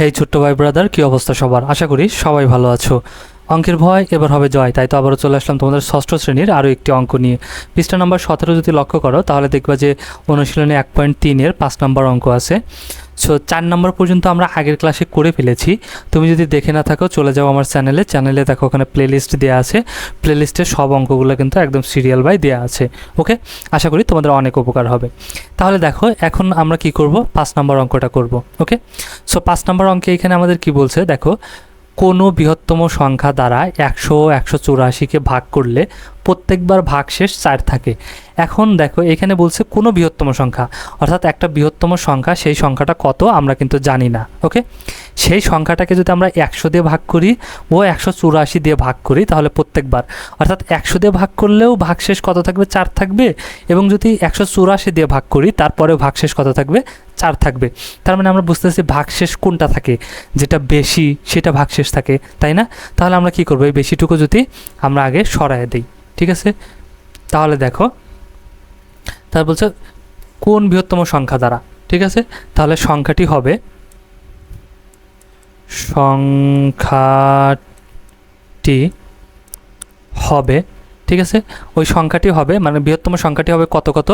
হেই ছোট্ট ভাই ব্রাদার কি অবস্থা সবার? আশা করি সবাই ভালো আছো। অঙ্কের ভয়, এবার হবে জয়। তাই তো আবারও চলে আসলাম তোমাদের ষষ্ঠ শ্রেণির আরও একটি অঙ্ক নিয়ে। পৃষ্ঠা নাম্বার সতেরো যদি লক্ষ্য করো, তাহলে দেখবা যে অনুশীলনে এক পয়েন্ট তিনের পাঁচ নম্বর অঙ্ক আছে। সো চার নম্বর পর্যন্ত আমরা আগের ক্লাসে করে ফেলেছি। তুমি যদি দেখে না থাকো, চলে যাও আমার চ্যানেলে চ্যানেলে দেখো, ওখানে প্লেলিস্ট দেওয়া আছে। প্লেলিস্টে সব অঙ্কগুলো কিন্তু একদম সিরিয়াল বাই দেওয়া আছে। ওকে আশা করি তোমাদের অনেক উপকার হবে। তাহলে দেখো, এখন আমরা কি করব? পাঁচ নম্বর অঙ্কটা করব। ওকে সো পাঁচ নম্বর অঙ্কে এখানে আমাদের কি বলছে? দেখো কোনো বৃহত্তম সংখ্যা দ্বারা একশো একশো চুরাশিকে ভাগ করলে প্রত্যেকবার ভাগ শেষ চার থাকে। এখন দেখো, এখানে বলছে কোনো বৃহত্তম সংখ্যা। অর্থাৎ একটা বৃহত্তম সংখ্যা, সেই সংখ্যাটা কত আমরা কিন্তু জানি না ওকে সেই সংখ্যাটাকে যদি আমরা একশো দিয়ে ভাগ করি, ও একশো চুরাশি দিয়ে ভাগ করি তাহলে প্রত্যেকবার। অর্থাৎ একশো দিয়ে ভাগ করলেও ভাগশেষ কত থাকবে? চার থাকবে। এবং যদি একশো চুরাশি দিয়ে ভাগ করি, তারপরেও ভাগশেষ কত থাকবে? চার থাকবে। তার মানে আমরা বুঝতেছি ভাগশেষ কোনটা থাকে? যেটা বেশি, সেটা ভাগশেষ থাকে, তাই না? তাহলে আমরা কি করব? এই বেশিটুকু যদি আমরা আগে সরায় দিই, ঠিক আছে? তাহলে দেখো, তার বলছে কোন বৃহত্তম সংখ্যা দ্বারা, ঠিক আছে? তাহলে সংখ্যাটি হবে সংখ্যাটি হবে, ঠিক আছে? ওই সংখ্যাটি হবে মানে বৃহত্তম সংখ্যাটি হবে কত কত?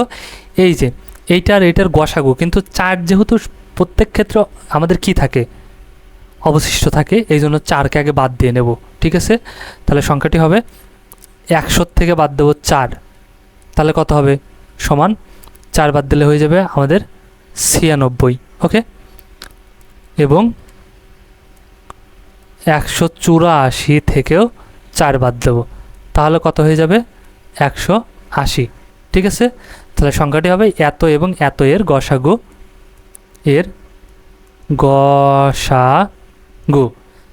এই যে এইটার এইটার গসাগু, কিন্তু চার যেহেতু প্রত্যেক ক্ষেত্রে আমাদের কি থাকে? অবশিষ্ট থাকে, এই জন্য চারকে আগে বাদ দিয়ে নেব, ঠিক আছে? তাহলে সংখ্যাটি হবে একশোর থেকে বাদ দেবো চার। তাহলে কত হবে? সমান চার বাদ দিলে হয়ে যাবে আমাদের ছিয়ানব্বই ওকে এবং একশো চুরাশি থেকেও চার বাদ দেবো। তাহলে কত হয়ে যাবে? একশো আশি। ঠিক আছে? তাহলে সংখ্যাটি হবে এত এবং এত এর গসাগু এর গসাগু।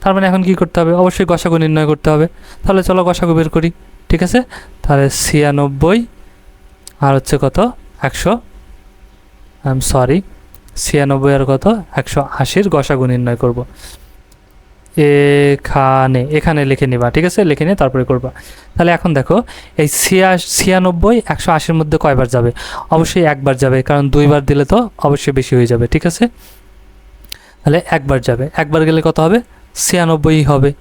তার মানে এখন কি করতে হবে? অবশ্যই গসাগু নির্ণয় করতে হবে। তাহলে চলো গসাগু বের করি। ঠিক আছে? তাহলে ছিয়ানব্বই আর হচ্ছে কত? একশো আই এম সরি ছিয়ানব্বই আর কত? একশো আশির গসাগু নির্ণয় করব। এখানে এখানে লিখে নিবা, ঠিক আছে? লিখে নিয়ে তারপরে করবা। তাহলে এখন দেখো, এই ছিয়া, ছিয়ানব্বই, একশো আশির মধ্যে কয়বার যাবে? অবশ্যই একবার যাবে, কারণ দুইবার দিলে তো অবশ্যই বেশি হয়ে যাবে, ঠিক আছে? তাহলে একবার যাবে। একবার গেলে কত হবে? ছিয়ানব্বই হবে।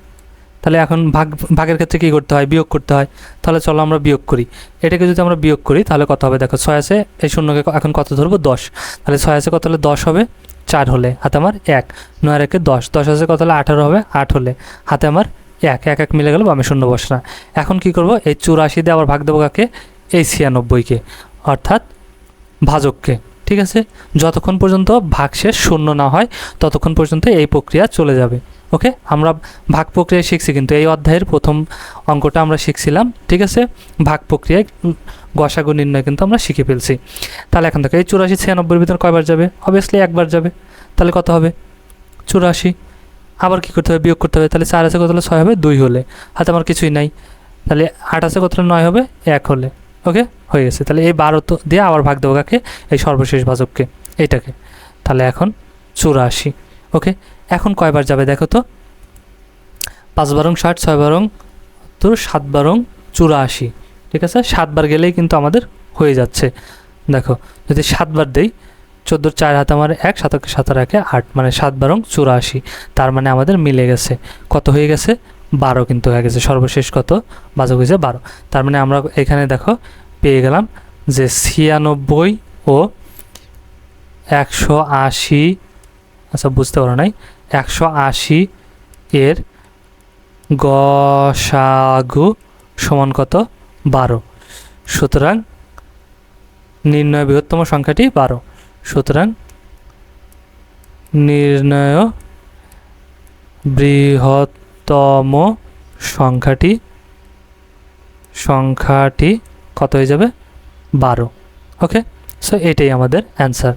তাহলে এখন ভাগ, ভাগের ক্ষেত্রে কী করতে হয়? বিয়োগ করতে হয়। তাহলে চলো আমরা বিয়োগ করি। এটাকে যদি আমরা বিয়োগ করি, তাহলে কত হবে? দেখো, ছয় আছে, এই শূন্যকে এখন কত ধরবো? দশ। তাহলে ছয় আছে কত? হলে দশ হবে। চার হলে, হাতে আমার এক। নয় একে দশ। দশ আছে কত হলে? আঠারো হবে, আট হলে। হাতে আমার এক। এক এক মিলে গেল আমি শূন্য বসে না। এখন কি করব? এই চুরাশি দিয়ে আবার ভাগ দেবো কাকে? এই ছিয়ানব্বইকে, অর্থাৎ ভাজককে, ঠিক আছে? যতক্ষণ পর্যন্ত ভাগ শেষ শূন্য না হয়, ততক্ষণ পর্যন্ত এই প্রক্রিয়া চলে যাবে। ওকে? আমরা ভাগ প্রক্রিয়া শিখছি কিন্তু এই অধ্যায়ের প্রথম অঙ্কটা আমরা শিখছিলাম, ঠিক আছে? ভাগ প্রক্রিয়ায় গসাগু নির্ণয় কিন্তু আমরা শিখে ফেলছি। তাহলে এখন দেখো, এই চুরাশি ছিয়ানব্বইয়ের ভিতরে কয়বার যাবে? অবভিয়াসলি একবার যাবে। তাহলে কত হবে? চুরাশি। আবার কী করতে হবে? বিয়োগ করতে হবে। তাহলে চার আছে কত হলে ছয় হবে? দুই হলে। হাতে আমার কিছুই নাই। তাহলে আট আছে কত নয় হবে? এক হলে। ওকে? হয়ে গেছে। তাহলে এই বারো তো দিয়ে আবার ভাগ দেবো কাকে? এই সর্বশেষ ভাজককে এইটাকে। তাহলে এখন চুরাশি। ওকে? এখন কয়বার যাবে দেখো তো? পাঁচ বারং ষাট, ছয় বারং তো সাত বারং চুরাশি। ঠিক আছে? সাতবার গেলেই কিন্তু আমাদের হয়ে যাচ্ছে। দেখো, যদি সাতবার দেই চোদ্দোর চার হাতে আমার এক সাতকে সাতার একে আট মানে সাত বারং চুরাশি। তার মানে আমাদের মিলে গেছে। কত হয়ে গেছে? বারো কিন্তু হয়ে গেছে। সর্বশেষ কত? বাজক হয়েছে বারো। তার মানে আমরা এখানে দেখো, পেয়ে গেলাম যে ছিয়ানব্বই ও একশো আশি। আচ্ছা বুঝতে পারো নাই? একশো আশি এর গসাগু সমান কত? বারো। সুতরাং নির্ণয় বৃহত্তম সংখ্যাটি বারো। সুতরাং নির্ণয় বৃহত্তম সংখ্যাটি সংখ্যাটি কত হয়ে যাবে? বারো। ওকে? সো এটাই আমাদের অ্যান্সার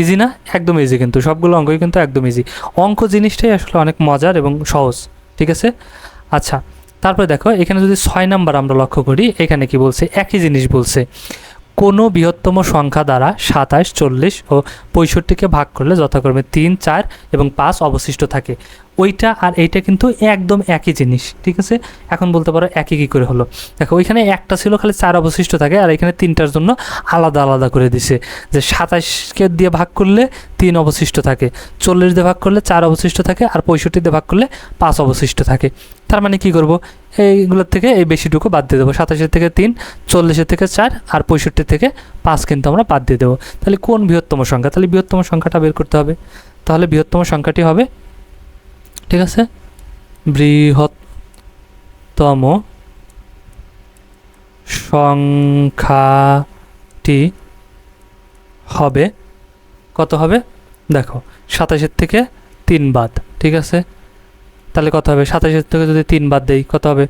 ইজি না? একদম ইজি কিন্তু, সবগুলো অঙ্কই কিন্তু একদম ইজি অঙ্ক জিনিসটাই আসলে অনেক মজার এবং সহজ, ঠিক আছে? আচ্ছা তারপরে দেখো, এখানে যদি ছয় নাম্বার আমরা লক্ষ্য করি, এখানে কি বলছে? একই জিনিস বলছে। কোনো বৃহত্তম সংখ্যা দ্বারা সাতাশ, চল্লিশ ও পঁয়ষট্টিকে ভাগ করলে যথাক্রমে তিন, চার এবং পাঁচ অবশিষ্ট থাকে। ওইটা আর এইটা কিন্তু একদম একই জিনিস, ঠিক আছে? এখন বলতে পারো একই কী করে হলো? দেখো, ওইখানে একটা ছিল, খালি চার অবশিষ্ট থাকে আর এখানে তিনটার জন্য আলাদা আলাদা করে দিছে। যে সাতাশকে দিয়ে ভাগ করলে তিন অবশিষ্ট থাকে, চল্লিশ দিয়ে ভাগ করলে চার অবশিষ্ট থাকে আর পঁয়ষট্টি দিয়ে ভাগ করলে পাঁচ অবশিষ্ট থাকে। তার মানে কি করব? এইগুলোর থেকে এই বেশিটুকু বাদ দিয়ে দেবো। সাতাশের থেকে তিন, চল্লিশের থেকে চার আর পঁয়ষট্টি থেকে পাঁচ কিন্তু আমরা বাদ দিয়ে দেবো। তাহলে কোন বৃহত্তম সংখ্যা? তাহলে বৃহত্তম সংখ্যাটা বের করতে হবে। তাহলে বৃহত্তম সংখ্যাটি হবে, ঠিক আছে? বৃহত্তম সংখ্যাটি হবে, কত হবে? দেখো, সাতাশের থেকে তিন বাদ, ঠিক আছে? তাহলে কত হবে? সাতাশের থেকে যদি তিন বাদ দেই, কত হবে?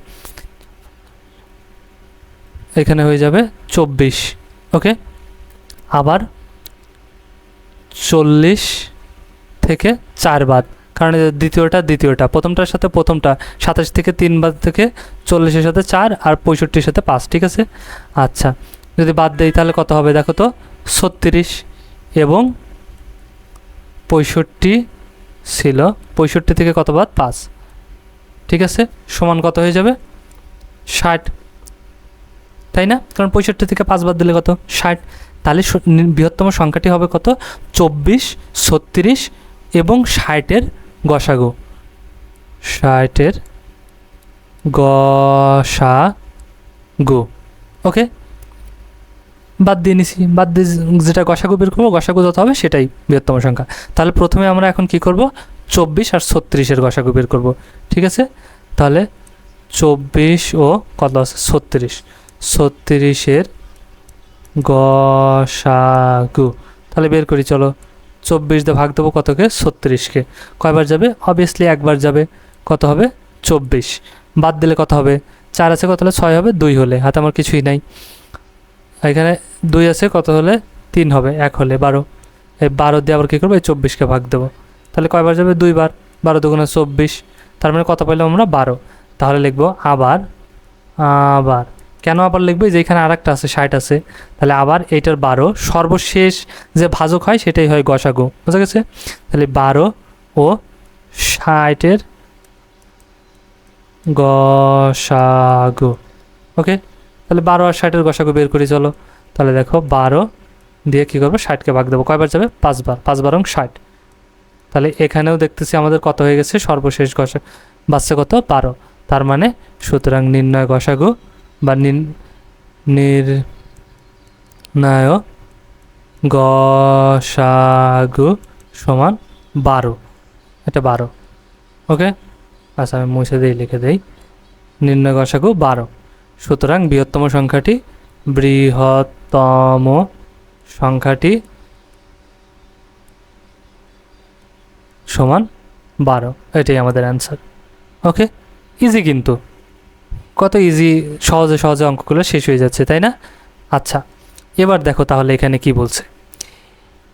এখানে হয়ে যাবে চব্বিশ, ওকে? আবার চল্লিশ থেকে চার বাদ, কারণ দ্বিতীয়টা দ্বিতীয়টা, প্রথমটার সাথে প্রথমটা, সাতাশ থেকে তিন বাদ থেকে চল্লিশের সাথে চার আর পঁয়ষট্টির সাথে পাঁচ, ঠিক আছে? আচ্ছা যদি বাদ দেই তাহলে কত হবে? দেখো তো, ছত্রিশ এবং পঁয়ষট্টি ছিল, পঁয়ষট্টি থেকে কত বাদ? পাঁচ। ঠিক আছে? সমান কত হয়ে যাবে? ষাট। তাই না? কারণ পঁয়ষট্টি থেকে পাঁচ বাদ দিলে কত? ষাট। তাহলে বৃহত্তম সংখ্যাটি হবে কত? চব্বিশ, ছত্রিশ এবং ষাটের গসাগু। ষাটের গসাগু। ওকে? বাদ দিয়ে নিছি। বাদ দিয়ে যেটা গসাগু বের করব, গসাগু যত হবে সেটাই বৃহত্তম সংখ্যা। তাহলে প্রথমে আমরা এখন কি করব? চব্বিশ আর ছত্রিশের গসাগু বের করব। ঠিক আছে? তাহলে চব্বিশ ও কত আছে? ছত্রিশ। ছত্রিশের গসাগু। তাহলে বের করি, চলো। চব্বিশ দিয়ে ভাগ দেবো কতকে? ছত্রিশকে। কয়বার যাবে? অবভিয়াসলি একবার যাবে। কত হবে? চব্বিশ। বাদ দিলে কত হবে? চার আছে কত হলে? ছয় হবে? দুই হলে। হাতে আমার কিছুই নাই। এখানে দুই আছে, কত হলে? তিন হবে। এক হলে। বারো। এই বারো দিয়ে আবার কী করব? এই চব্বিশকে ভাগ দেবো। তাহলে কয়বার যাবে? দুইবার। বারো দুগুণে চব্বিশ। তার মানে কত পাইলাম আমরা? বারো। তাহলে লিখব আবার আবার। কেন আবার লিখব? এই যে এখানে আর একটা আছে, ষাট আছে। তাহলে আবার এইটার বারো। সর্বশেষ যে ভাজক হয়, সেটাই হয় গসাগু। বুঝা গেছে? তাহলে বারো ও ষাটের গসাগু। ওকে? তাহলে বারো আর ষাটের গসাগু বের করি, চলো। তাহলে দেখো, বারো দিয়ে কী করব? ষাটকে ভাগ দেবো। কয়বার যাবে? পাঁচবার। পাঁচ বারং ষাট। তাহলে এখানেও দেখতেছি আমাদের কত হয়ে গেছে? সর্বশেষ গসা বাচ্চা কত? বারো। তার মানে সুতরাং নির্ণয় গসাগু বা নির, নির্ণয় গসাগু সমান বারো। এটা বারো। ওকে? আচ্ছা আমি মুছে দিই, লিখে দেই। নির্ণয় গসাগু বারো। সুতরাং বৃহত্তম সংখ্যাটি বৃহত্তম সংখ্যাটি সমান বারো। এটাই আমাদের অ্যান্সার ওকে ইজি কিন্তু। কত ইজি সহজে সহজে অঙ্কগুলো শেষ হয়ে যাচ্ছে, তাই না? আচ্ছা এবার দেখো তাহলে এখানে কি বলছে।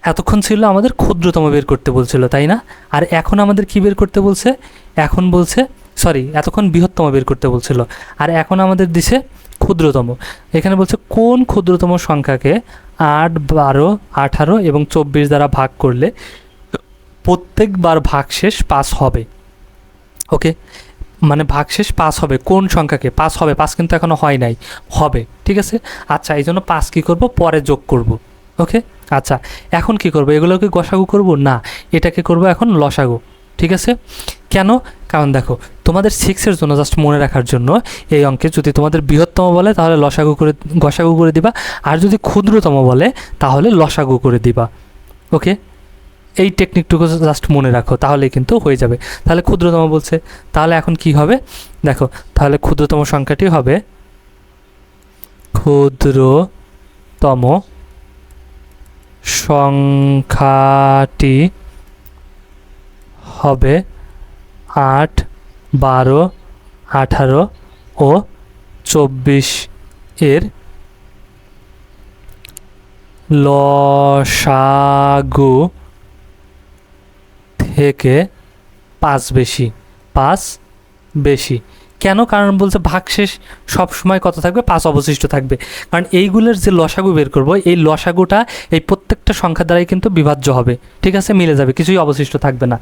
এতক্ষণ ছিল আমাদের ক্ষুদ্রতম বের করতে বলছিল, তাই না? আর এখন আমাদের কি বের করতে বলছে? এখন বলছে সরি এতক্ষণ বৃহত্তম বের করতে বলছিল। আর এখন আমাদের দিছে ক্ষুদ্রতম। এখানে বলছে, কোন ক্ষুদ্রতম সংখ্যাকে আট, বারো, আঠারো এবং চব্বিশ দ্বারা ভাগ করলে প্রত্যেকবার ভাগশেষ পাস হবে। ওকে? মানে ভাগশেষ পাস হবে। কোন সংখ্যাকে? পাস হবে। পাস কিন্তু এখনও হয় নাই। হবে। ঠিক আছে? আচ্ছা এই জন্য পাস কী করব? পরে যোগ করব। ওকে? আচ্ছা এখন কি করব? এগুলোকে গসাগু করব? না। এটাকে করব এখন লসাগু। ঠিক আছে? কেন? কারণ দেখো, তোমাদের সিক্সের জন্য জাস্ট মনে রাখার জন্য এই অঙ্কে যদি তোমাদের বৃহত্তম বলে, তাহলে লসাগু করে, গসাগু করে দিবা। আর যদি ক্ষুদ্রতম বলে, তাহলে লসাগু করে দিবা। ওকে? এই টেকনিকটুকু জাস্ট মনে রাখো তাহলে কিন্তু হয়ে যাবে। তাহলে ক্ষুদ্রতম বলছে, তাহলে এখন কি হবে? দেখো, তাহলে ক্ষুদ্রতম সংখ্যাটি হবে ক্ষুদ্রতম সংখ্যাটি হবে আট, বারো, আঠারো ও চব্বিশ এর লসাগু থেকে পাঁচ বেশি। পাঁচ বেশি। কেন? কারণ বলছে ভাগশেষ সব সময় কত থাকবে? পাঁচ অবশিষ্ট থাকবে। কারণ এইগুলোর যে লসাগু বের করব, এই লসাগুটা এই প্রত্যেকটা সংখ্যা দ্বারাই কিন্তু বিভাজ্য হবে। ঠিক আছে? মিলে যাবে, কিছুই অবশিষ্ট থাকবে না।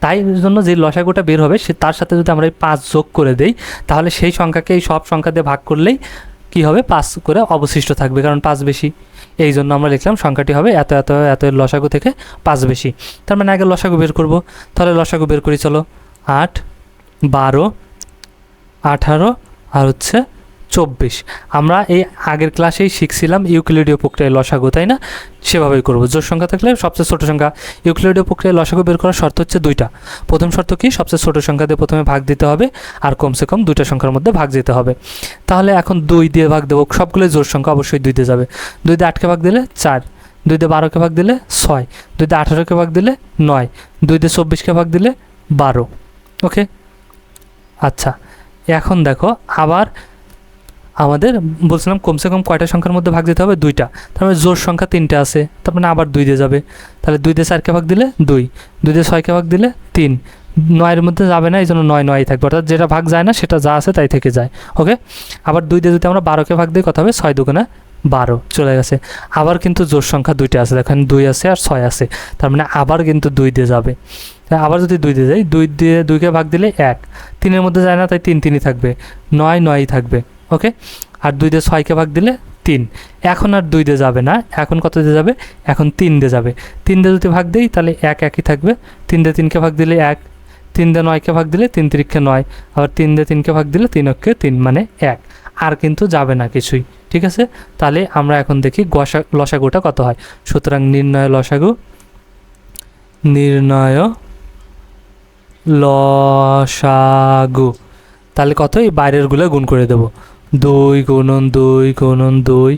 তাই জন্য যে লসাগুটা বের হবে, সে তার সাথে যদি আমরা এই পাঁচ যোগ করে দেই, তাহলে সেই সংখ্যাকে এই সব সংখ্যা দিয়ে ভাগ করলেই কি হবে? পাঁচ করে অবশিষ্ট থাকবে। কারণ পাঁচ বেশি। এই জন্য আমরা লিখলাম সংখ্যাটি হবে এত এত এত লসাগু থেকে পাঁচ বেশি। তার মানে আগে লসাগু বের করব। তাহলে লসাগু বের করি, চলো। আট, বারো, আঠারো, আর হচ্ছে চব্বিশ। আমরা এই আগের ক্লাসেই শিখছিলাম ইউক্লিডীয় প্রক্রিয়ায় লসাগু, তাই না? সেভাবেই করব। জোর সংখ্যা থাকলে সবচেয়ে ছোটো সংখ্যা। ইউক্লিডীয় প্রক্রিয়ায় লসাগু বের করার শর্ত হচ্ছে দুইটা। প্রথম শর্ত কি? সবচেয়ে ছোটো সংখ্যা দিয়ে প্রথমে ভাগ দিতে হবে আর কমসে কম দুইটা সংখ্যার মধ্যে ভাগ দিতে হবে। তাহলে এখন দুই দিয়ে ভাগ দেবো। সবগুলোই জোর সংখ্যা অবশ্যই দুই দিয়ে যাবে। দুই দিয়ে আটকে ভাগ দিলে চার। দুই দিয়ে বারোকে ভাগ দিলে ছয়। দুই দিয়ে আঠারোকে ভাগ দিলে নয়। দুই দিয়ে চব্বিশকে ভাগ দিলে বারো। ওকে? আচ্ছা। এখন দেখো আবার আমাদের বলছিলাম কমসে কম কয়টা সংখ্যার মধ্যে ভাগ দিতে হবে? দুইটা। তার মানে জোর সংখ্যা তিনটে আছে। তার মানে আবার দুই দিয়ে যাবে। তাহলে দুই দিয়ে চারকে ভাগ দিলে দুই। দুই দিয়ে ছয়কে ভাগ দিলে তিন। নয়ের মধ্যে যাবে না এই জন্য নয় নয় থাকবে। অর্থাৎ যেটা ভাগ যায় না, সেটা যা আছে তাই থেকে যায়। ওকে? আবার দুই দিয়ে যদি আমরা বারোকে ভাগ দিই কথা হবে? ছয় দুগুণে বারো। চলে গেছে। আবার কিন্তু জোর সংখ্যা দুইটা আছে। দেখেন দুই আছে আর ছয় আছে। তার মানে আবার কিন্তু দুই দিয়ে যাবে। আবার যদি দুই দিয়ে যাই, দুই দিয়ে দুইকে ভাগ দিলে এক। তিনের মধ্যে যায় না, তাই তিন, তিনই থাকবে। নয়, নয়ই থাকবে। ওকে? আর দুই দিয়ে ছয়কে ভাগ দিলে তিন। এখন আর দুই দিয়ে যাবে না। এখন কত দিয়ে যাবে? এখন তিন দিয়ে যাবে। তিন দিয়ে যদি ভাগ দিই, তাহলে এক একই থাকবে। তিন দিয়ে তিনকে ভাগ দিলে এক। তিন দিয়ে নয়কে ভাগ দিলে তিন তিরিখকে নয়। আবার তিন দিয়ে তিনকে ভাগ দিলে তিন অক্ষে তিন মানে এক। আর কিন্তু যাবে না কিছুই। ঠিক আছে? তাহলে আমরা এখন দেখি গসা, লসাগুটা কত হয়। সুতরাং নির্ণয় লসাগু নির্ণয় লসাগু। তাহলে কত? এই বাইরেরগুলো গুণ করে দেব। দুই গুণন দুই গুণন দুই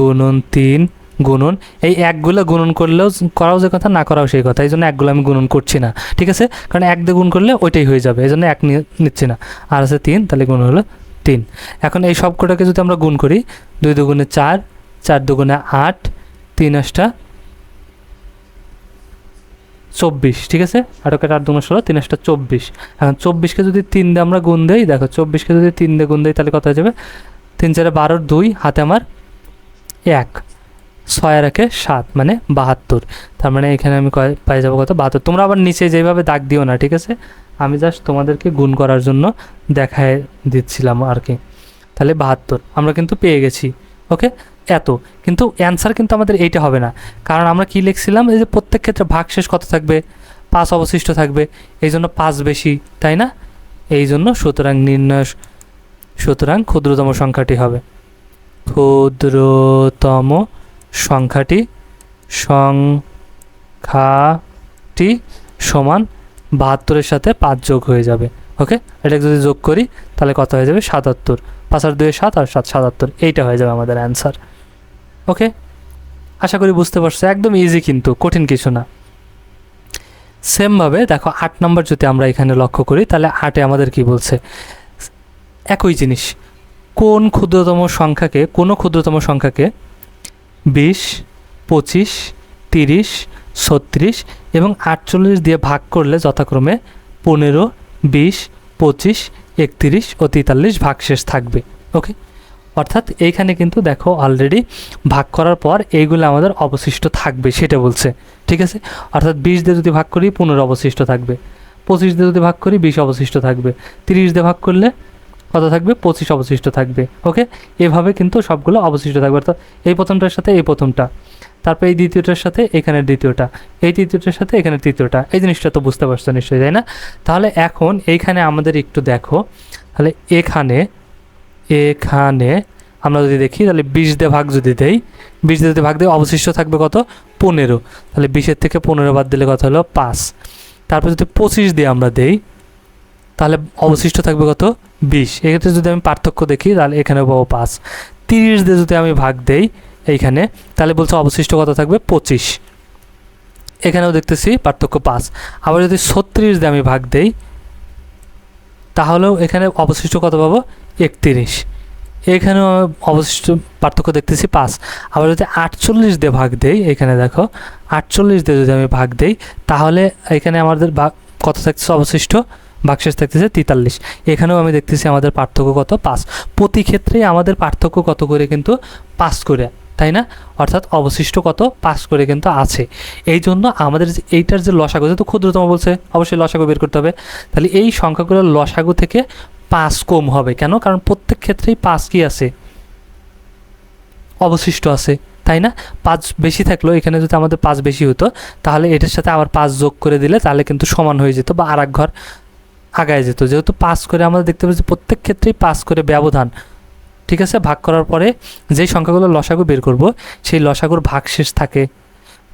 গুণন তিন গুণন। এই একগুলো গুণন করলেও করাও যে কথা, না করাও সেই কথা। এই জন্য একগুলো আমি গুণন করছি না, ঠিক আছে? কারণ এক দিয়ে গুণ করলে ওইটাই হয়ে যাবে, এই জন্য এক নিচ্ছি না। আর আছে তিন, তাহলে গুণ হলো তিন। এখন এই সব কটাকে যদি আমরা গুণ করি, দুই দুগুণে চার চার দুগুণে আট, তিন আটটা চব্বিশ, ঠিক আছে? আটকে আট দুগুণে ষোলো, তিন আটটা চব্বিশ। এখন চব্বিশকে যদি তিন দিয়ে আমরা গুণ দেই, দেখো চব্বিশকে যদি তিন দিয়ে গুণ দেই, তাহলে কত হয়ে যাবে? তিন চারে বারোর দুই, হাতে আমার এক। ছয় আর একে সাত মানে বাহাত্তর। তার মানে এখানে আমি কয় পাই যাব কত? বাহাত্তর। তোমরা আবার নিচে যেভাবে দাগ দিও না, ঠিক আছে? আমি জাস্ট তোমাদেরকে গুণ করার জন্য দেখায় দিচ্ছিলাম আর কি। তাহলে বাহাত্তর, আমরা কিন্তু পেয়ে গেছি ওকে এত। কিন্তু অ্যান্সার কিন্তু আমাদের এইটা হবে না। কারণ আমরা কি লিখছিলাম? এই যে প্রত্যেক ক্ষেত্রে ভাগশেষ কত থাকবে? পাঁচ অবশিষ্ট থাকবে। এই জন্য পাঁচ বেশি, তাই না? এই জন্য সুতরাং নির্ণয় সুতরাং ক্ষুদ্রতম সংখ্যাটি হবে। ক্ষুদ্রতম সংখ্যাটি সংখ্যাটি সমান বাহাত্তরের সাথে পাঁচ যোগ হয়ে যাবে। ওকে? এটাকে যদি যোগ করি, তাহলে কত হয়ে যাবে? সাতাত্তর। পাঁচ আর দুয়ে সাত আর সাত সাতাত্তর এইটা হয়ে যাবে আমাদের অ্যান্সার ওকে আশা করি বুঝতে পারছ, একদম ইজি কিন্তু, কঠিন কিছু না। সেমভাবে দেখো, আট নম্বর যদি আমরা এখানে লক্ষ্য করি, তাহলে আটে আমাদের কি বলছে? একই জিনিস। কোন ক্ষুদ্রতম সংখ্যাকে, কোনো ক্ষুদ্রতম সংখ্যাকে বিশ, পঁচিশ, তিরিশ, ছত্রিশ এবং আটচল্লিশ দিয়ে ভাগ করলে যথাক্রমে পনেরো, বিশ, পঁচিশ একত্রিশ ও তেতাল্লিশ ভাগ শেষ থাকবে ওকে অর্থাৎ এইখানে কিন্তু দেখো অলরেডি ভাগ করার পর এইগুলো আমাদের অবশিষ্ট থাকবে, সেটা বলছে, ঠিক আছে? অর্থাৎ বিশ দিয়ে যদি ভাগ করি, পনেরো অবশিষ্ট থাকবে, পঁচিশ দিয়ে যদি ভাগ করি, বিশ অবশিষ্ট থাকবে, তিরিশ দিয়ে ভাগ করলে কত থাকবে, পঁচিশ অবশিষ্ট থাকবে ওকে এভাবে কিন্তু সবগুলো অবশিষ্ট থাকবে। অর্থাৎ এই প্রথমটার সাথে এই প্রথমটা, তারপর এই দ্বিতীয়টার সাথে এখানের দ্বিতীয়টা, এই তৃতীয়টার সাথে এখানে তৃতীয়টা। এই জিনিসটা তো বুঝতে পারছ নিশ্চয়ই, তাই না? তাহলে এখন এইখানে আমাদের একটু দেখো, তাহলে এখানে এখানে আমরা যদি দেখি, তাহলে বিশ দিয়ে ভাগ যদি দেই, বিশ দিয়ে যদি ভাগ দিই, অবশিষ্ট থাকবে কত? পনেরো। তাহলে বিশের থেকে পনেরো বাদ দিলে কত হলো? পাঁচ। তারপর যদি পঁচিশ দিয়ে আমরা দেই, তাহলে অবশিষ্ট থাকবে কত? বিশ। এক্ষেত্রে যদি আমি পার্থক্য দেখি, তাহলে এখানে পাবো পাঁচ। তিরিশ দিয়ে যদি আমি ভাগ দেই এইখানে, তাহলে বলছে অবশিষ্ট কত থাকবে? পঁচিশ। এখানেও দেখতেছি পার্থক্য পাঁচ। আবার যদি ছত্রিশ দিয়ে আমি ভাগ দেই, তাহলেও এখানে অবশিষ্ট কত পাবো? একত্রিশ। এখানেও অবশিষ্ট পার্থক্য দেখতেছি পাঁচ। আবার যদি আটচল্লিশ দিয়ে ভাগ দেই, এখানে দেখো, আটচল্লিশ দিয়ে যদি আমি ভাগ দেই, তাহলে এখানে আমাদের ভাগ কত থাকছে? অবশিষ্ট ভাগশেষ থাকতেছে তেতাল্লিশ। এখানেও আমি দেখতেছি আমাদের পার্থক্য কত? পাঁচ। প্রতি ক্ষেত্রেই আমাদের পার্থক্য কত করে কিন্তু পাস করে, তাই না? অর্থাৎ অবশিষ্ট কত? পাস করে কিন্তু আছে। এই জন্য আমাদের যে এইটার যে লসাগু, যেহেতু ক্ষুদ্রতম বলছে, অবশ্যই লসাগু বের করতে হবে। তাহলে এই সংখ্যাগুলোর লসাগু থেকে পাঁচ কম হবে। কেন? কারণ প্রত্যেক ক্ষেত্রেই পাঁচ কি আছে? অবশিষ্ট আছে, তাই না? পাঁচ বেশি থাকল, এখানে যদি আমাদের পাঁচ বেশি হতো, তাহলে এটার সাথে আবার পাঁচ যোগ করে দিলে তাহলে কিন্তু সমান হয়ে যেত বা আর ঘর। আগায় যেত। যেহেতু পাস করে আমরা দেখতে পাচ্ছি প্রত্যেক ক্ষেত্রেই পাস করে ব্যবধান। ঠিক আছে? ভাগ করার পরে যেই সংখ্যাগুলো লসাগু বের করব, সেই লসাগুর ভাগশেষ থাকে।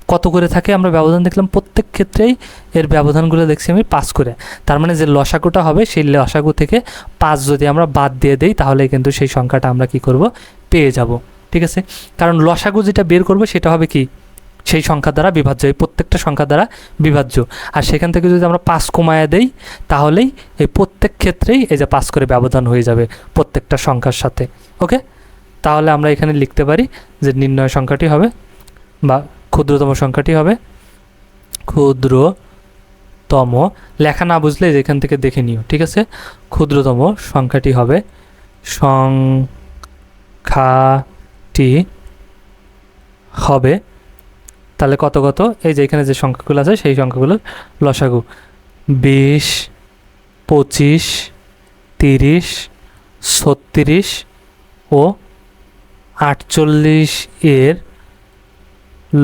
কত করে থাকে? আমরা ব্যবধান দেখলাম প্রত্যেক ক্ষেত্রেই এর ব্যবধানগুলো দেখছি আমি পাঁচ করে। তার মানে যে লসাগুটা হবে, সেই লসাগু থেকে পাঁচ যদি আমরা বাদ দিয়ে দেই, তাহলে কিন্তু সেই সংখ্যাটা আমরা কি করব? পেয়ে যাব। ঠিক আছে? কারণ লসাগু যেটা বের করবে, সেটা হবে কি? সেই সংখ্যা দ্বারা বিভাজ্য, এই প্রত্যেকটা সংখ্যা দ্বারা বিভাজ্য। আর সেখান থেকে যদি আমরা পাঁচ কমায়া দেই, তাহলেই এই প্রত্যেক ক্ষেত্রেই এই যে পাঁচ করে ব্যবধান হয়ে যাবে প্রত্যেকটা সংখ্যার সাথে। ওকে? তাহলে আমরা এখানে লিখতে পারি যে নির্ণয় সংখ্যাটি হবে বা ক্ষুদ্রতম সংখ্যাটি হবে ক্ষুদ্রতম। লেখা না বুঝলে যেখান থেকে দেখে নিও, ঠিক আছে? ক্ষুদ্রতম সংখ্যাটি হবে সংখ্যাটি হবে তাহলে কত কত? এই যে এখানে যে সংখ্যাগুলো আছে, সেই সংখ্যাগুলো লসাগু। বিশ, পঁচিশ, তিরিশ, ছত্রিশ ও আটচল্লিশ এর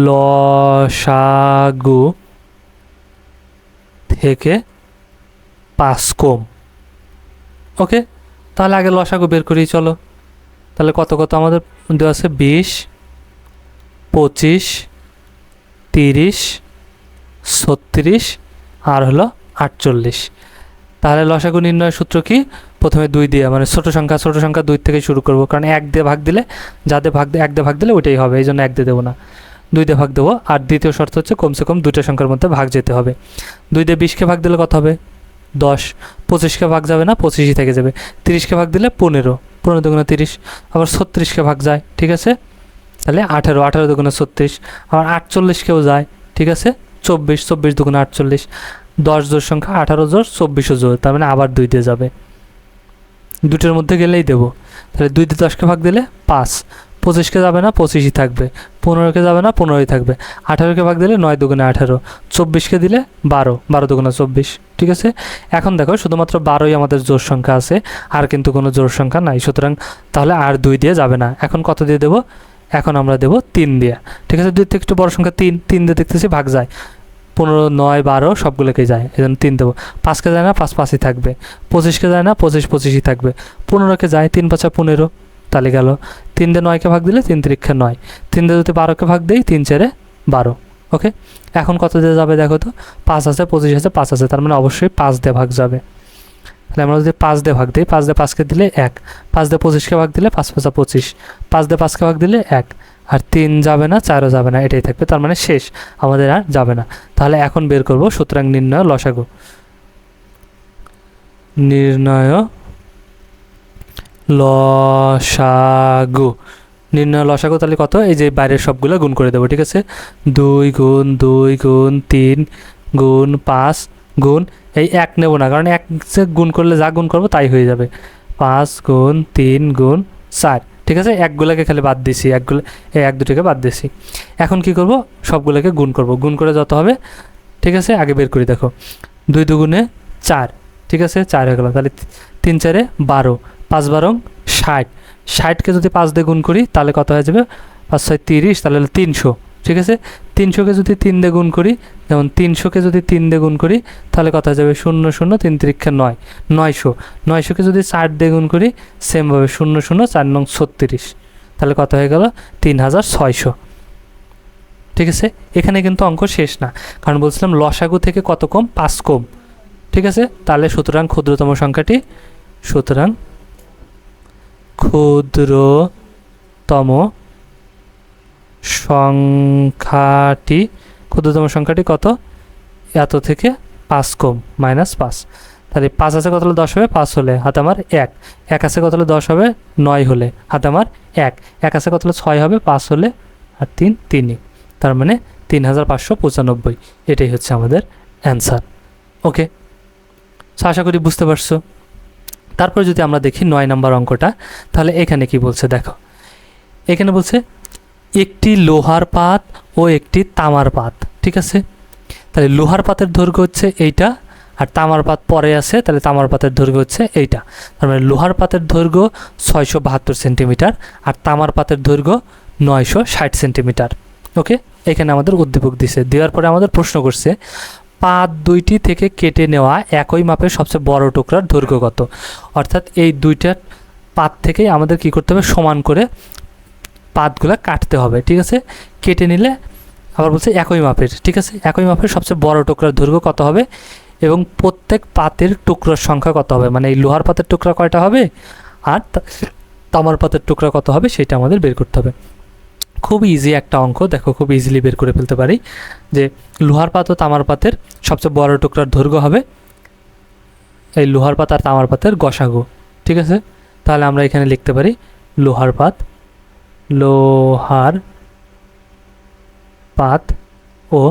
লসাগু থেকে পাঁচ কম। ওকে? তাহলে আগে লসাগু বের করি, চলো। তাহলে কত কত আমাদের দেওয়া আছে? বিশ, পঁচিশ তিরিশ, ছত্রিশ আর হলো আটচল্লিশ। তাহলে লসাগু নির্ণয়ের সূত্র কি? প্রথমে দুই দিয়ে মানে ছোটো সংখ্যা ছোটো সংখ্যা দুই থেকে শুরু করব। কারণ এক দিয়ে ভাগ দিলে যাতে ভাগ এক দিয়ে ভাগ দিলে ওইটাই হবে এই জন্য এক দিয়ে দেবো না। দুই দিয়ে ভাগ দেবো, আর দ্বিতীয় শর্ত হচ্ছে কমসে কম দুইটা সংখ্যার মধ্যে ভাগ যেতে হবে। দুই দিয়ে বিশকে ভাগ দিলে কত হবে? দশ। পঁচিশকে ভাগ যাবে না, পঁচিশই থেকে যাবে। তিরিশকে ভাগ দিলে পনেরো পনেরো দুগুণে তিরিশ। আবার ছত্রিশকে ভাগ যায়, ঠিক আছে? তাহলে আঠেরো আঠেরো দুগুণে ছত্রিশ, আবার আটচল্লিশকেও যায়, ঠিক আছে? চব্বিশ চব্বিশ দুগুণে আটচল্লিশ, দশ জোর সংখ্যা আঠারো জোর চব্বিশও জোর তার মানে আবার দুই দিয়ে যাবে। দুটোর মধ্যে গেলেই দেবো। তাহলে দুই দিয়ে দশকে ভাগ দিলে পাঁচ। পঁচিশকে যাবে না, পঁচিশই থাকবে। পনেরোকে যাবে না, পনেরোই থাকবে। আঠারোকে ভাগ দিলে নয় দুগুণে আঠারো। চব্বিশকে দিলে বারো বারো দুগুণে চব্বিশ, ঠিক আছে? এখন দেখো, শুধুমাত্র বারোই আমাদের জোর সংখ্যা আছে, আর কিন্তু কোনো জোর সংখ্যা নাই। সুতরাং তাহলে আর দুই দিয়ে যাবে না। এখন কত দিয়ে দেবো? এখন আমরা দেবো তিন দিয়ে। ঠিক আছে? দুই থেকে একটু বড় সংখ্যা তিন তিন দিয়ে দেখতেছি ভাগ যায়। পনেরো, নয়, বারো সবগুলোকে যায়, এই জন্য তিন দেবো। পাঁচকে যায় না, পাঁচ পাঁচই থাকবে। পঁচিশকে যায় না, পঁচিশ পঁচিশই থাকবে। পনেরোকে যায়, তিন পাঁচা পনেরো, তাহলে গেল। তিন দিয়ে নয়কে ভাগ দিলে তিন তিরিক্ষা নয়। তিন দিয়ে যদি বারোকে ভাগ দিই, তিন চারে বারো। ওকে? এখন কত দিয়ে যাবে দেখো তো? পাঁচ আছে, পঁচিশ আছে, পাঁচ আছে, তার মানে অবশ্যই পাঁচ দিয়ে ভাগ যাবে। তাহলে আমরা যদি পাঁচ দিয়ে ভাগ দিই, পাঁচ দিয়ে পাঁচকে দিলে এক। পাঁচ দিয়ে পঁচিশকে ভাগ দিলে পাঁচ পাঁচা পঁচিশ। পাঁচ দিয়ে পাঁচকে ভাগ দিলে এক। আর তিন যাবে না, চারও যাবে না, এটাই থাকবে। তার মানে শেষ। আমাদের আর যাবে না। তাহলে এখন বের করব সুতরাং নির্ণয় লসাগু। নির্ণয় লসাগু। নির্ণয় লসাগু তাহলে কত? এই যে বাইরের সবগুলো গুণ করে দেবো, ঠিক আছে? দুই গুণ দুই গুণ, তিন গুণ, পাঁচ গুণ, এই এক নেব না। কারণ এক গুণ করলে যা গুণ করব তাই হয়ে যাবে। পাঁচ গুণ, তিন গুণ, চার। ঠিক আছে? একগুলোকে খালি বাদ দিছি। একগুলো, এই এক দুটোকে বাদ দিছি। এখন কি করব? সবগুলোকে গুণ করব। গুণ করে যত হবে, ঠিক আছে? আগে বের করি, দেখো। দুই দুগুণে চার। ঠিক আছে? চার হয়ে গেল। তাহলে তিন চারে বারো। পাঁচ বারো ষাট। ষাটকে যদি পাঁচ দিয়ে গুণ করি, তাহলে কত হয়ে যাবে? পাঁচ ছয় তিরিশ। তাহলে হলো তিনশো। ঠিক আছে? তিনশোকে যদি তিন দিয়ে গুণ করি, যেমন তিনশোকে যদি তিন দিয়ে গুণ করি, তাহলে হয়ে যাবে? শূন্য শূন্য, তিন তিরিক্ষা নয়। নয়শো। নয়শোকে যদি চার দিয়ে গুণ করি সেমভাবে শূন্য শূন্য, চার নং ছত্রিশ। তাহলে কত হয়ে গেল? তিন হাজার ছয়শো। ঠিক আছে? এখানে কিন্তু অঙ্ক শেষ না। কারণ বলছিলাম লসাগু থেকে কত কম? পাঁচ কম। ঠিক আছে? তাহলে সুতরাং ক্ষুদ্রতম সংখ্যাটি, সুতরাং ক্ষুদ্রতম সংখ্যাটি, ক্ষুদ্রতম সংখ্যাটি কত? এত থেকে পাঁচ কম, মাইনাস পাঁচ। তাহলে পাঁচ আছে কত হলে দশ হবে? পাঁচ হলে। হাতে আমার এক। এক আছে কত হলে দশ হবে? নয় হলে। হাতে আমার এক। এক আছে কত হলে ছয় হবে? পাঁচ হলে আর তিন তিনই তার মানে তিন হাজার পাঁচশো পঁচানব্বই। এটাই হচ্ছে আমাদের অ্যান্সার। ওকে? সো আশা করি বুঝতে পারছ। তারপর যদি আমরা দেখি নয় নম্বর অঙ্কটা, তাহলে এখানে কি বলছে? দেখো। এখানে বলছে একটি লোহার পাত ও একটি তামার পাত, ঠিক আছে? তাহলে লোহার পাতের দৈর্ঘ্য হচ্ছে এইটা, আর তামার পাত পরে আছে, তাহলে তামার পাতের দৈর্ঘ্য হচ্ছে এইটা। তার মানে লোহার পাতের দৈর্ঘ্য ছয়শো বাহাত্তর সেন্টিমিটার, আর তামার পাতের দৈর্ঘ্য নয়শো ষাট সেন্টিমিটার। ওকে? এখানে আমাদের উদ্দীপক দিছে। দেওয়ার পরে আমাদের প্রশ্ন করছে, পাত দুইটি থেকে কেটে নেওয়া একই মাপের সবচেয়ে বড় টুকরার দৈর্ঘ্য কত? অর্থাৎ এই দুইটা পাত থেকেই আমাদের কি করতে হবে? সমান করে পাতগুলো কাটতে হবে, ঠিক আছে? কেটে নিলে আবার বলছে একই মাপের, ঠিক আছে? একই মাপের সবচেয়ে বড় টুকরার দৈর্ঘ্য কত হবে? এবং প্রত্যেক পাতের টুকরার সংখ্যা কত হবে? মানে এই লোহার পাতের টুকরা কয়টা হবে? আর তামার পাতের টুকরা কত হবে? সেটা আমাদের বের করতে হবে। খুব ইজি একটা অঙ্ক, দেখো খুব ইজিলি বের করে ফেলতে পারি, যে লোহার পাত ও তামার পাতের সবচেয়ে বড় টুকরার দৈর্ঘ্য হবে এই লোহার পাত আর তামার পাতের গসাগু, ঠিক আছে? তাহলে আমরা এখানে লিখতে পারি লোহার পাত লোহার পাত ও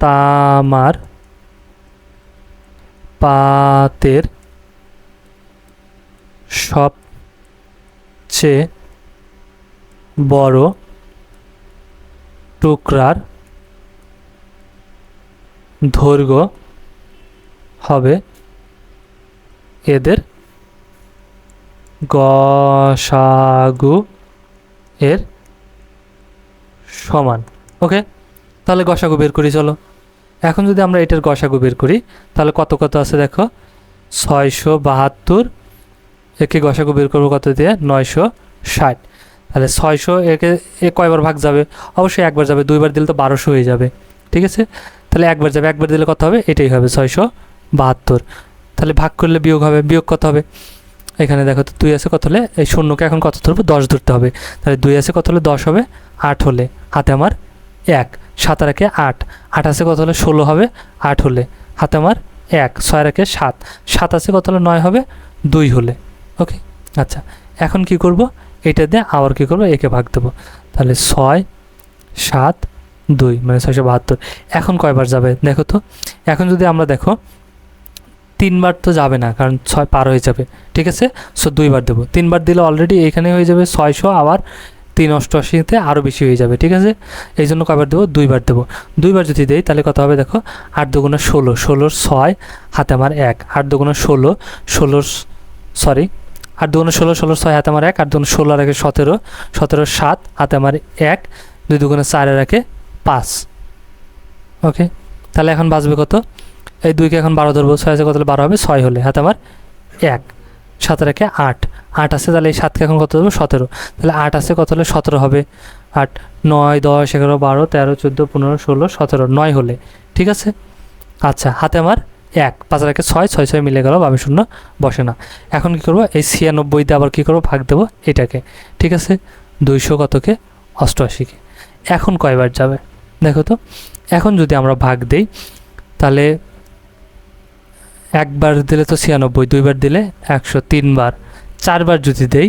তামার পাতের সবচেয়ে বড় টুকরার দৈর্ঘ্য হবে এদের গসাগু এর সমান। ওকে তাহলে গসাগু বের করি, চলো। এখন যদি আমরা এটার গসাগু বের করি, তাহলে কত কত আছে দেখো? ছয়শো বাহাত্তর। একে গসাগু বের করব কত দিয়ে? নয়শো ষাট। তাহলে ছয়শো একে, এ কয়বার ভাগ যাবে? অবশ্যই একবার যাবে, দুইবার দিলে তো বারোশো হয়ে যাবে। ঠিক আছে? তাহলে একবার যাবে, একবার দিলে কত হবে? এটাই হবে, ছয়শো বাহাত্তর। তাহলে ভাগ করলে বিয়োগ হবে। বিয়োগ কত হবে? এখানে দেখো তো দুই আছে কত হলে? এই শূন্যকে এখন কত ধরবো? দশ ধরতে হবে। তাহলে দুই আছে কত হলে? দশ হবে। আট হলে। হাতে আমার এক। সাত আর একে আট। আট আছে কত হলে? ষোলো হবে। আট হলে। হাতে আমার এক। ছয় আর একে সাত। সাত আছে কত হলে? নয় হবে। দুই হলে। ওকে? আচ্ছা। এখন কি করব? এটা দিয়ে আবার কী করব? একে ভাগ দেবো। তাহলে ছয়, সাত, দুই মানে ছয়শো বাহাত্তর। এখন কয়বার যাবে? দেখো তো। এখন যদি আমরা দেখো তিনবার তো যাবে না, কারণ ছয় পার হয়ে যাবে, ঠিক আছে? সো দুইবার দেবো। তিনবার দিলে অলরেডি এখানে হয়ে যাবে ছয়শো, আবার তিন অষ্টআশিতে আরও বেশি হয়ে যাবে, ঠিক আছে? এই জন্য কয়বার দেবো? দুইবার দেবো। দুইবার যদি দেই, তাহলে কত হবে দেখো? আট দুগুণা ষোলো, ষোলোর ছয়, হাতে আমার এক। আট দুগুণা ষোলো, ষোলোর সরি আট দুগুণা ষোলো, ষোলোর ছয়, হাতে আমার এক। আট দুগুণা ষোলো একে সতেরো, সতেরোর সাত, হাতে আমার এক। দুই দুগুণা চার একে পাঁচ। ওকে তাহলে এখন বাঁচবে কত? এই দুইকে এখন বারো ধরবো, ছয় আছে কত হলে? বারো হবে, ছয় হলে। হাতে আমার এক সাত আর একে আট। আট আছে, তাহলে এই সাতকে এখন কত ধরবো? সতেরো। তাহলে আট আছে, কত হলে? সতেরো হবে। আট, নয়, দশ, এগারো, বারো, তেরো, চোদ্দ, পনেরো, ষোলো, সতেরো, নয় হলে। ঠিক আছে? আচ্ছা হাতে আমার এক। পাঁচ আর একে ছয় ছয় ছয় মিলে গেল, বামে শূন্য, বসে না। এখন কি করব? এই ছিয়ানব্বইতে আবার কি করব? ভাগ দেবো এটাকে। ঠিক আছে? দুইশো কতকে? অষ্টআশিকে। এখন কয়বার যাবে? দেখো তো। এখন যদি আমরা ভাগ দেই, তাহলে একবার দিলে তো ছিয়ানব্বই, দুইবার দিলে একশো তিনবার। চারবার যদি দেই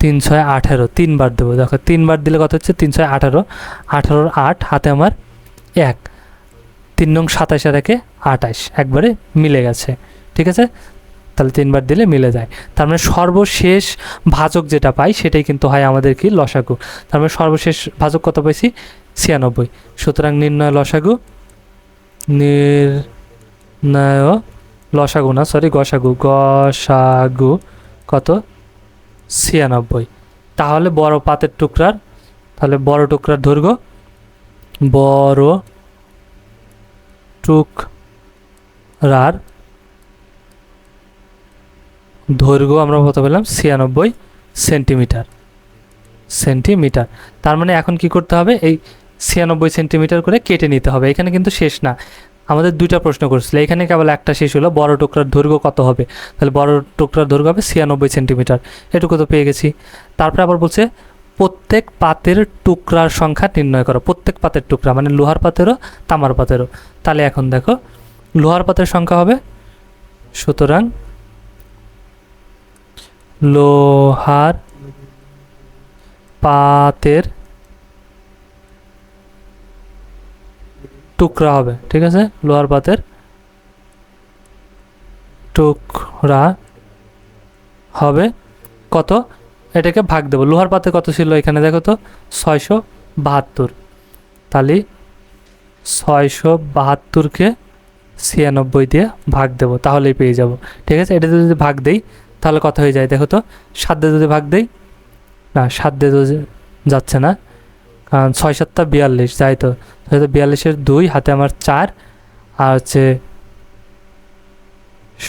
তিন ছয় আঠেরো, তিনবার দেবো। দেখো, তিনবার দিলে কত হচ্ছে? তিন ছয় আঠারো। আঠারোর আট, হাতে আমার এক। তিন নং সাতাশ আর একে আঠাশ একবারে মিলে গেছে। ঠিক আছে? তাহলে তিনবার দিলে মিলে যায়। তার মানে সর্বশেষ ভাজক যেটা পাই, সেটাই কিন্তু হয় আমাদের কি? লসাগু। তার মানে সর্বশেষ ভাজক কত পাইছি? ছিয়ানব্বই। সুতরাং নির্ণয় লসাগু নির্ণয় লসাগু না সরি গসাগু গসাগু, কত? ছিয়ানব্বই। তাহলে বড় পাতের টুকরার, তাহলে বড় টুকরার দৈর্ঘ্য? বড় টুকরার দৈর্ঘ্য আমরা কত পেলাম? ছিয়ানব্বই সেন্টিমিটার। সেন্টিমিটার। তার মানে এখন কি করতে হবে? এই ছিয়ানব্বই সেন্টিমিটার করে কেটে নিতে হবে। এখানে কিন্তু শেষ না। আমাদের দুইটা প্রশ্ন করছিল। এখানে কেবল একটা শেষ হলো, বড় টুকরার দৈর্ঘ্য কত হবে? তাহলে বড় টুকরার দৈর্ঘ্য হবে ছিয়ানব্বই সেন্টিমিটার। এটুকু তো পেয়ে গেছি। তারপরে আবার বলছে, প্রত্যেক পাতের টুকরার সংখ্যা নির্ণয় করো। প্রত্যেক পাতের টুকরা মানে লোহার পাতেরও, তামার পাতেরও। তাহলে এখন দেখো, লোহার পাতের সংখ্যা হবে, সুতরাং লোহার পাতের টুকরা হবে, ঠিক আছে? লোহার পাতের টুকরা হবে কত? এটাকে ভাগ দেবো। লোহার পাতে কত ছিল এখানে দেখো তো? ছয়শো বাহাত্তর। তাহলে ছয়শো বাহাত্তরকে ছিয়ানব্বই দিয়ে ভাগ দেবো, তাহলেই পেয়ে যাব। ঠিক আছে? এটা যদি ভাগ দেই, তাহলে কত হয়ে যায়? দেখো তো, সাত দিয়ে যদি ভাগ দেই, না, সাত দিয়ে যাচ্ছে না ছয় সাতটা বিয়াল্লিশ যাই তো? ছয় বিয়াল্লিশের দুই, হাতে আমার চার, আর হচ্ছে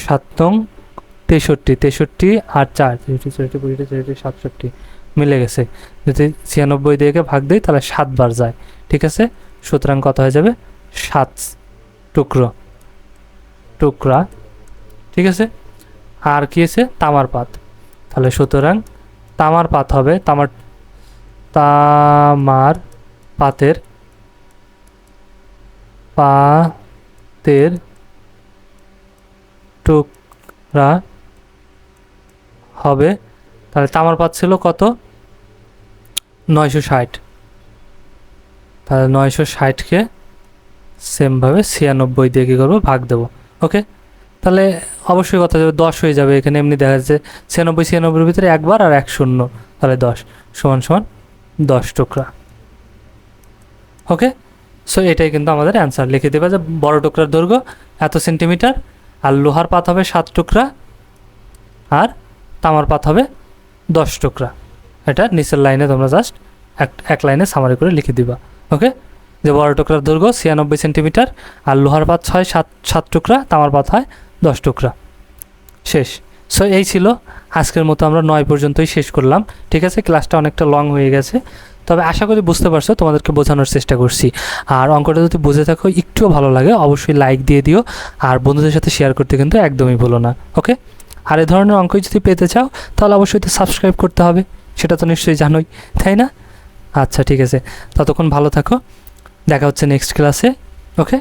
সাত নং তেষট্টি তেষট্টি আর চার, তেষট্টি, চৌষট্টি কুড়িটি চৌষট্টি সাতষট্টি মিলে গেছে। যদি ছিয়ানব্বই দিয়ে ভাগ দিই, তাহলে সাতবার যায়, ঠিক আছে? সুতরাং কত হয়ে যাবে? সাত টুকরো, টুকরা, ঠিক আছে? আর কি আছে? তামার পাত। তাহলে সুতরাং তামার পাত হবে, তামার তামার পাতের পাতের টুকরা হবে। তাহলে তামার পাত ছিল কত? নয়শো ষাট। তাহলে নয়শো ষাটকে সেমভাবে ছিয়ানব্বই দিয়ে কী করব? ভাগ দেবো। ওকে? তাহলে অবশ্যই কথা যাবে দশ হয়ে যাবে। এখানে এমনি দেখা যাচ্ছে ছিয়ানব্বই, ছিয়ানব্বইয়ের ভিতরে একবার আর এক শূন্য। তাহলে দশ। সমান সমান দশ টুকরা। ওকে সো এটাই কিন্তু আমাদের অ্যান্সার লিখে দেবে যে বড় টুকরার দৈর্ঘ্য এত সেন্টিমিটার আর লোহার পাত হবে সাত টুকরা, আর তামার পাত হবে দশ টুকরা। এটা নিচের লাইনে তোমরা জাস্ট এক এক লাইনে সামারি করে লিখে দিবা। ওকে যে বড় টুকরার দৈর্ঘ্য ছিয়ানব্বই সেন্টিমিটার আর লোহার পাত হয় সাত সাত টুকরা, তামার পাত হয় দশ টুকরা। শেষ। সো এই ছিল আজকের মতো, আমরা নয় পর্যন্তই শেষ করলাম। ঠিক আছে, ক্লাসটা অনেকটা লং হয়ে গেছে। তবে আশা করি বুঝতে পারছ, তোমাদেরকে বোঝানোর চেষ্টা করছি। আর অঙ্কটা যদি বুঝে থাকো, একটুও ভালো লাগে, অবশ্যই লাইক দিয়ে দিও। আর বন্ধুদের সাথে শেয়ার করতে কিন্তু একদমই ভুলো না ওকে আর এ ধরনের অঙ্কই যদি পেতে চাও, তাহলে অবশ্যই তো সাবস্ক্রাইব করতে হবে, সেটা তো নিশ্চয়ই জানোই, তাই না? আচ্ছা ঠিক আছে। ততক্ষণ ভালো থাকো, দেখা হচ্ছে নেক্সট ক্লাসে ওকে